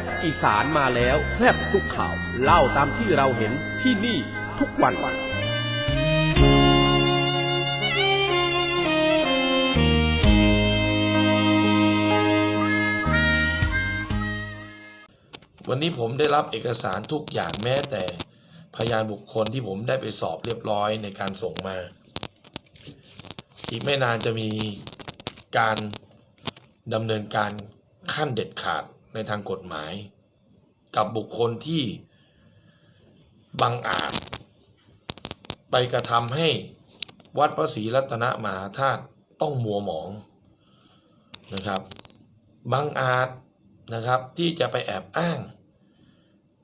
บอีสานมาแล้วแซบทุกข่าว เล่าตามที่เราเห็นที่นี่ทุกวันวันวันนี้ผมได้รับเอกสารทุกอย่างแม้แต่พยานบุคคลที่ผมได้ไปสอบเรียบร้อยในการส่งมา อีกไม่นานจะมีการดำเนินการขั้นเด็ดขาด ในทางกฎหมาย กับบุคคลที่บังอาจ ไปกระทำให้วัดพระศรีรัตนมหาธาตุต้องมัวหมองนะครับบังอาจนะครับที่จะไปแอบอ้าง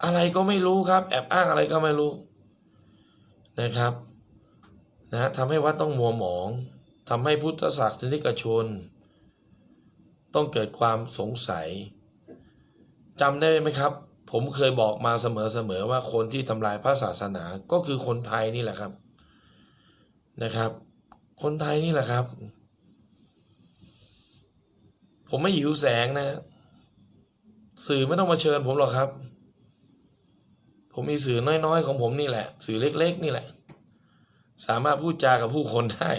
อะไรก็ไม่รู้ครับ แอบอ้างอะไรก็ไม่รู้นะครับนะทำให้วัดต้องมัวหมองทำให้พุทธศาสนิกชน ต้องเกิดความสงสัย จำได้ไหมครับ ผมเคยบอกมาเสมอๆว่าคนที่ทำลายพระศาสนาก็คือคนไทยนี่แหละครับนะครับ คนไทยนี่แหละครับ ผมไม่หิวแสงนะ สื่อไม่ต้องมาเชิญผมหรอกครับ ผมมีสื่อน้อยๆของผมนี่แหละ สื่อเล็ก ๆ นี่แหละ สามารถพูดจากับผู้คนได้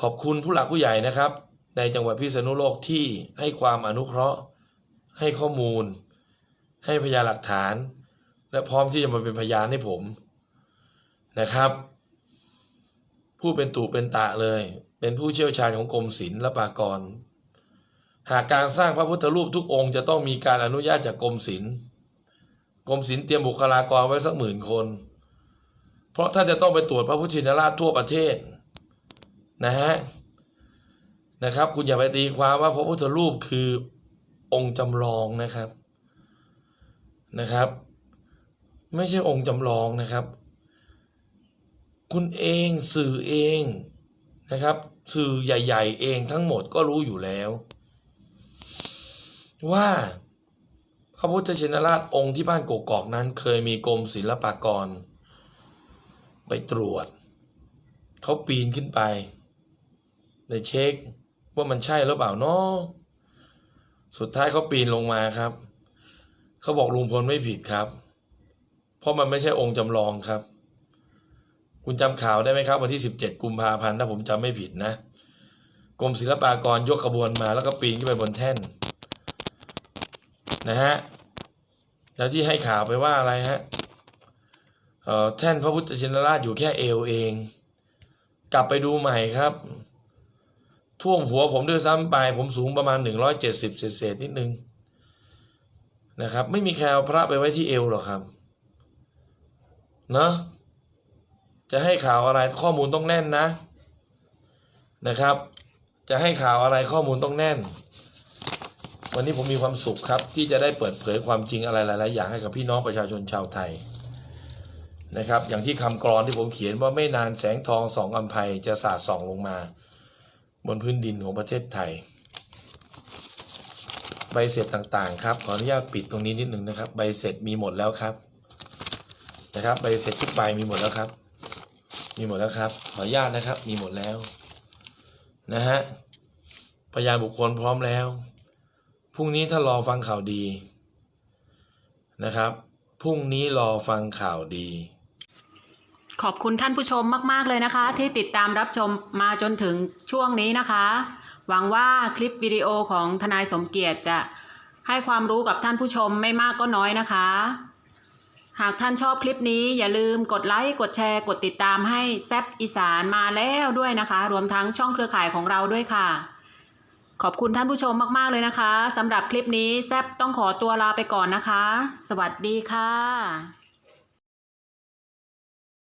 ขอบคุณผู้หลักผู้ใหญ่นะครับ ในจังหวัดพิษณุโลกที่ให้ความอนุเคราะห์ ให้ข้อมูล ให้พยานหลักฐาน และพร้อมที่จะมาเป็นพยานให้ผมนะครับ ผู้เป็นตู่เป็นตะเลย เป็นผู้เชี่ยวชาญของกรมศิลป์และปากร หากการสร้างพระพุทธรูปทุกองค์จะต้องมีการอนุญาตจากกรมศิลป์กรมศิลป์เตรียมบุคลากรไว้สักหมื่นคน เพราะถ้าจะต้องไปตรวจพระพุทธชินราชทั่วประเทศนะฮะนะครับ คุณอย่าไปตีความว่าพระพุทธรูปคือ องค์จำลองนะครับนะครับ ไม่ใช่องค์จำลองนะครับ คุณเองสื่อเองนะครับ สื่อใหญ่ ๆ เองทั้งหมดก็รู้อยู่แล้ว ว่าพระพุทธชินราชองค์ที่บ้านกกอกนั้น เคยมีกรมศิลปากร ไปตรวจเขาปีนขึ้นไปไปเช็คว่ามันใช่หรือเปล่าเนาะ สุดท้ายเขาปีนลงมาครับ เขาบอกลุงพลไม่ผิดครับ เพราะมันไม่ใช่องค์จำลองครับ คุณจำข่าวได้ไหมครับ วันที่ 17 กุมภาพันธ์ถ้าผมจำไม่ผิดนะ กรมศิลปากรยกขบวนมาแล้วก็ปีนขึ้นไปบนแท่น นะฮะ แล้วที่ให้ข่าวไปว่าอะไรฮะเออแท่นพระพุทธชินราชอยู่แค่เอวเอง กลับไปดูใหม่ครับ ท่วมหัวผมด้วยซ้ำไปผมสูงประมาณ 170 เศษๆนิดนึงนะครับ ไม่มีใครเอาพระไปไว้ที่เอวหรอกครับเนอะจะให้ข่าวอะไรข้อมูลต้องแน่นนะนะครับ จะให้ข่าวอะไรข้อมูลต้องแน่น วันนี้ผมมีความสุขครับ ที่จะได้เปิดเผยความจริงอะไรหลาย ๆ อย่างให้กับพี่น้องประชาชนชาวไทยนะครับ อย่างที่คำกรอนที่ผมเขียนว่าไม่นานแสงทองสองอัมภัยจะสาดส่องลงมา บนพื้นดินของประเทศไทย ใบเสร็จต่างๆ ครับ ขออนุญาตปิดตรงนี้นิดหนึ่งนะครับ ใบเสร็จมีหมดแล้วครับ นะครับใบเสร็จทุกใบมีหมดแล้วครับ มีหมดแล้วครับ ขออนุญาตนะครับ มีหมดแล้ว นะฮะพยานบุคคลพร้อมแล้วพรุ่งนี้ถ้ารอฟังข่าวดีนะครับพรุ่งนี้รอฟังข่าวดี ขอบคุณท่านผู้ชมมาก ๆ เลยนะคะ ที่ติดตามรับชมมาจนถึงช่วงนี้นะคะ หวังว่าคลิปวิดีโอของทนายสมเกียรติจะให้ความรู้กับท่านผู้ชมไม่มากก็น้อยนะคะ หากท่านชอบคลิปนี้อย่าลืมกดไลค์กดแชร์กดติดตามให้แซบอีสานมาแล้วด้วยนะคะ รวมทั้งช่องเครือข่ายของเราด้วยค่ะ ขอบคุณท่านผู้ชมมากๆเลยนะคะสำหรับคลิปนี้แซบต้องขอตัวลาไปก่อนนะคะ สวัสดีค่ะ